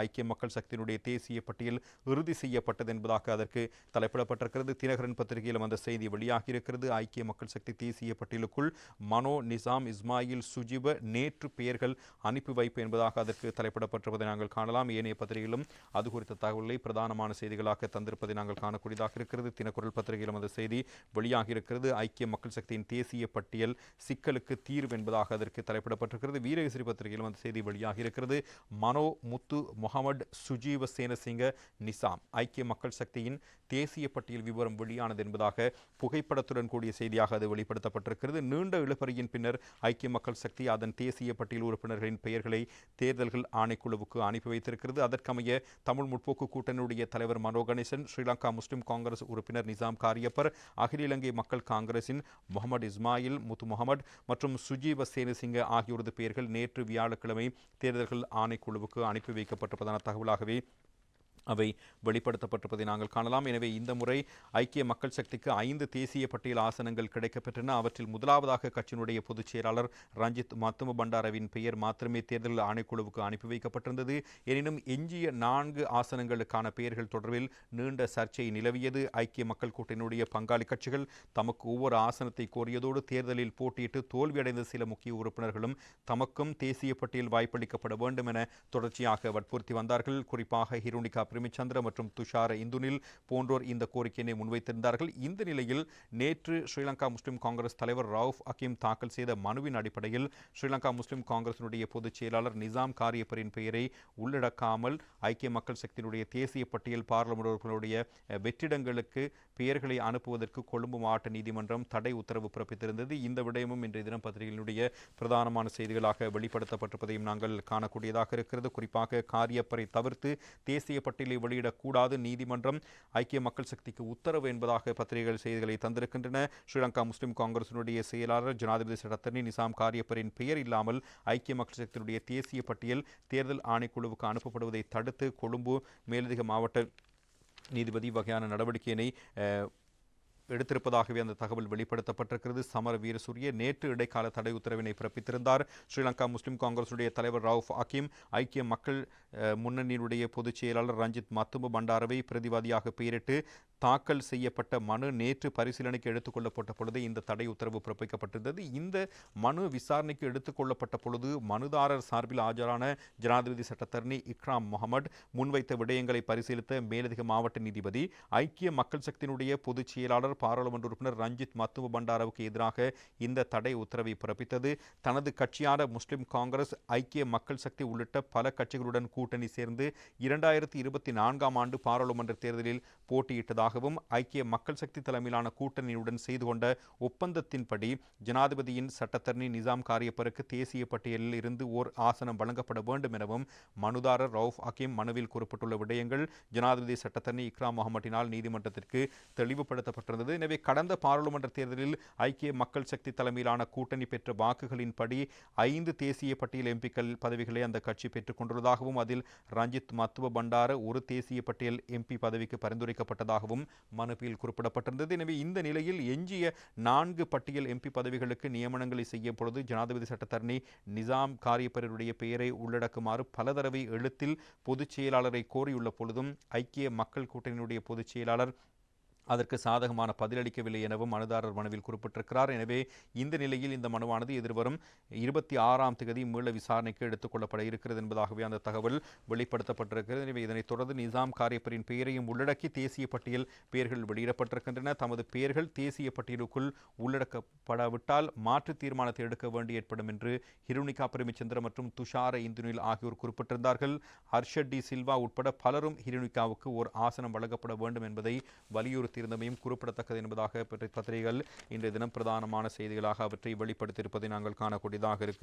ஐக்கிய மக்கள் சக்தியினுடைய தேசிய பட்டியல் இறுதி செய்யப்பட்டது என்பதாக அதற்கு தலைப்பிடப்பட்டிருக்கிறது. தினகரன் பத்திரிகையிலும் அந்த செய்தி வெளியாகியிருக்கிறது. ஐக்கிய மக்கள் சக்தி தேசிய பட்டியலுக்குள் மனோ நிசாம் இஸ்மாயில் சுஜிப நேற்று பெயர்கள் அனுப்பி வைப்பு என்பதாக அதற்கு தலைப்பிடப்பட்டிருப்பதை நாங்கள் காணலாம். ஏனைய பத்திரிகையிலும் அது குறித்த தகவல்களை பிரதானமான செய்திகளாக தந்திருப்பதை நாங்கள் காணக்கூடியதாக இருக்கிறது. தினக்குரல் பத்திரிகையிலும் அந்த செய்தி வெளியாகியிருக்கிறது. ஐக்கிய மக்கள் சக்தியின் தேசிய பட்டியல் சிக்கலுக்கு தீர்வு என்பதாக அதற்கு தலைப்பிடப்பட்டிருக்கிறது. வீரகேசரி பத்திரிகையிலும் அந்த செய்தி வெளியாகியிருக்கிறது. மனோ முத்து முகமது சுஜீவ சேனசிங்க நிசாம். ஐக்கிய மக்கள் சக்தியின் தேசிய பட்டியல் விவரம் வெளியானது என்பதாக புகைப்படத்துடன் கூடிய செய்தியாக அது வெளிப்படுத்தப்பட்டிருக்கிறது. நீண்ட இழுபறியின் பின்னர் ஐக்கிய மக்கள் சக்தி அதன் தேசிய பட்டியல் உறுப்பினர்களின் பெயர்களை தேர்தல்கள் ஆணைக்குழுவுக்கு அனுப்பி வைத்திருக்கிறது. அதற்கமைய தமிழ் முற்போக்கு கூட்டணியுடைய தலைவர் மனோ கணேசன் ஸ்ரீலங்கா முஸ்லிம் காங்கிரஸ் உறுப்பினர் நிசாம் காரியப்பர் அகில இலங்கை மக்கள் காங்கிரசின் முகமது இஸ்மாயில் முத்து முகமது மற்றும் சுஜீவ சேனசிங்க ஆகியோரது பெயர்கள் நேற்று வியாழக்கிழமை தேர்தல்கள் ஆணைக்குழுவுக்கு அனுப்பி பிரதான தகவலாகவே அவை வெளிப்படுத்தப்பட்டிருப்பதை நாங்கள் காணலாம். எனவே இந்த முறை ஐக்கிய மக்கள் சக்திக்கு ஐந்து தேசிய பட்டியல் ஆசனங்கள் கிடைக்கப்பெற்றன. அவற்றில் முதலாவதாக கட்சியினுடைய பொதுச் செயலாளர் ரஞ்சித் மத்தும பண்டாரவின் பெயர் மாத்திரமே தேர்தல் ஆணைக்குழுவுக்கு அனுப்பி வைக்கப்பட்டிருந்தது. எனினும் எஞ்சிய நான்கு ஆசனங்களுக்கான பெயர்கள் தொடர்பில் நீண்ட சர்ச்சை நிலவியது. ஐக்கிய மக்கள் கூட்டணியுடைய பங்காளி கட்சிகள் தமக்கு ஒவ்வொரு ஆசனத்தை கோரியதோடு தேர்தலில் போட்டியிட்டு தோல்வியடைந்த சில முக்கிய உறுப்பினர்களும் தமக்கும் தேசிய பட்டியல் வாய்ப்பளிக்கப்பட வேண்டும் என தொடர்ச்சியாக வற்புறுத்தி வந்தார்கள். குறிப்பாக ஹிரோனிகா பிரமிச்சந்திர மற்றும் துஷார இந்துனில் போன்றோர் இந்த கோரிக்கையினை முன்வைத்திருந்தார்கள். இந்த நிலையில் நேற்று ஸ்ரீலங்கா முஸ்லிம் காங்கிரஸ் தலைவர் ரவுஃப் அகீம் தாக்கல் செய்த மனுவின் அடிப்படையில் ஸ்ரீலங்கா முஸ்லிம் காங்கிரசினுடைய பொதுச் செயலாளர் நிசாம் காரியப்பரின் பெயரை உள்ளடக்காமல் ஐக்கிய மக்கள் சக்தியினுடைய தேசிய பட்டியல் பார்லமெண்ட் உறுப்பினருடைய வெற்றிடங்களுக்கு பெயர்களை அனுப்புவதற்கு கொழும்பு மாவட்ட நீதிமன்றம் தடை உத்தரவு பிறப்பித்திருந்தது. இந்த விடயமும் இன்றைய தினம் பத்திரிகையினுடைய பிரதானமான செய்திகளாக வெளிப்படுத்தப்பட்டிருப்பதையும் நாங்கள் காணக்கூடியதாக இருக்கிறது. குறிப்பாக காரியப்பரை தவிர்த்து தேசிய பட்டியல் வெளியிடக்கூடாது. நீதிமன்றம் ஐக்கிய மக்கள் சக்திக்கு உத்தரவு என்பதாக பத்திரிகைகள் செய்திகளை தந்திருக்கின்றன. ஸ்ரீலங்கா முஸ்லிம் காங்கிரசினுடைய செயலாளர் ஜனாதிபதி சட்டத்தனி நிசாம் காரியப்பரின் பெயர் இல்லாமல் ஐக்கிய மக்கள் சக்தியினுடைய தேசிய பட்டியல் தேர்தல் ஆணைக்குழுவுக்கு அனுப்பப்படுவதை தடுத்து கொழும்பு மேலதிக மாவட்ட நீதிபதி வகையான நடவடிக்கையினை எடுத்திருப்பதாகவே அந்த தகவல் வெளிப்படுத்தப்பட்டிருக்கிறது. சமர வீரசூரிய நேற்று இடைக்கால தடை உத்தரவினை பிறப்பித்திருந்தார். ஸ்ரீலங்கா முஸ்லிம் காங்கிரசுடைய தலைவர் ரவுஃப் ஹக்கீம் ஐக்கிய மக்கள் முன்னணியினுடைய பொதுச் செயலாளர் ரஞ்சித் மத்தும பண்டாரவை பிரதிவாதியாக பெயரிட்டு தாக்கல் செய்யப்பட்ட மனு நேற்று பரிசீலனைக்கு எடுத்துக்கொள்ளப்பட்ட பொழுது இந்த தடை உத்தரவு பிறப்பிக்கப்பட்டிருந்தது. இந்த மனு விசாரணைக்கு எடுத்துக்கொள்ளப்பட்ட பொழுது மனுதாரர் சார்பில் ஆஜரான ஜனாதிபதி சட்டத்தரணி இக்ராம் முகமது முன்வைத்த விடயங்களை பரிசீலித்த மேலதிக மாவட்ட நீதிபதி ஐக்கிய மக்கள் சக்தியினுடைய பொதுச் செயலாளர் பாராளுமன்ற உறுப்பினர் ரஞ்சித் மத்துவ பண்டாராவுக்கு எதிராக இந்த தடை உத்தரவை பிறப்பித்தது. தனது கட்சியான முஸ்லிம் காங்கிரஸ் ஐக்கிய மக்கள் சக்தி உள்ளிட்ட பல கட்சிகளுடன் கூட்டணி சேர்ந்து இரண்டாயிரத்தி இருபத்தி நான்காம் ஆண்டு பாராளுமன்ற தேர்தலில் போட்டியிட்டதாக போட்டியிட்டதாகவும் ஐக்கிய மக்கள் சக்தி தலைமையிலான கூட்டணியுடன் செய்து கொண்ட ஒப்பந்தத்தின்படி ஜனாதிபதியின் சட்டத்தரணி நிசாம் காரியப்பருக்கு தேசிய பட்டியலில் இருந்து ஓர் ஆசனம் வழங்கப்பட வேண்டும் எனவும் மனுதாரர் ரவுஃப் ஹக்கீம் மனுவில் குறிப்பிட்டுள்ள விடயங்கள் ஜனாதிபதி சட்டத்தரணி இக்ராம் முகமட்டினால் நீதிமன்றத்திற்கு தெளிவுபடுத்தப்பட்டிருந்தது. எனவே கடந்த பாராளுமன்ற தேர்தலில் ஐக்கிய மக்கள் சக்தி தலைமையிலான கூட்டணி பெற்ற வாக்குகளின்படி ஐந்து தேசிய பட்டியல் எம்பிக்கள் பதவிகளை அந்த கட்சி பெற்றுக் கொண்டுள்ளதாகவும் அதில் ரஞ்சித் மத்துவ பண்டார ஒரு தேசிய பட்டியல் எம்பி பதவிக்கு பரிந்துரைக்கப்பட்டதாகவும் மனுவில் குறிப்பிடப்பட்டிருந்தது. எனவே இந்த நிலையில் எஞ்சிய நான்கு பட்டியல் எம்பி பதவிகளுக்கு நியமனங்களை செய்யும் பொழுது ஜனாதிபதி சட்டத்தரணி நிசாம் காரியப்பரருடைய பெயரை உள்ளடக்குமாறு பல தடவை எழுத்தில் பொதுச் செயலாளரை கோரியுள்ள பொழுதும் ஐக்கிய மக்கள் கூட்டணியினுடைய பொதுச் செயலாளர் அதற்கு சாதகமான பதிலளிக்கவில்லை எனவும் மனுதாரர் மனுவில் குறிப்பிட்டிருக்கிறார். எனவே இந்த நிலையில் இந்த மனுவானது எதிர்வரும் இருபத்தி ஆறாம் தேதி மீள விசாரணைக்கு எடுத்துக் கொள்ளப்பட இருக்கிறது என்பதாகவே அந்த தகவல் வெளிப்படுத்தப்பட்டிருக்கிறது. எனவே இதனைத் தொடர்ந்து நிசாம் காரியப்பரின் பெயரையும் உள்ளடக்கி தேசிய பட்டியல் பெயர்கள் வெளியிடப்பட்டிருக்கின்றன. தமது பெயர்கள் தேசிய பட்டியலுக்குள் உள்ளடக்கப்படாவிட்டால் மாற்று தீர்மானத்தை எடுக்க வேண்டி ஏற்படும் என்று ஹிருணிகா பிரேமச்சந்திர மற்றும் துஷார இந்துனில் ஆகியோர் குறிப்பிட்டிருந்தார்கள். ஹர்ஷட் டி சில்வா உட்பட பலரும் ஹிருணிகாவுக்கு ஒரு ஆசனம் வழங்கப்பட வேண்டும் என்பதை வலியுறுத்தி வலியுறுத்தியிருந்தமையும் குறிப்பிடத்தக்கது என்பதாக பத்திரிகைகள் இன்றைய தினம் பிரதானமான செய்திகளாக அவற்றை வெளிப்படுத்தியிருப்பதை நாங்கள் காணக்கூடியதாக இருக்கு.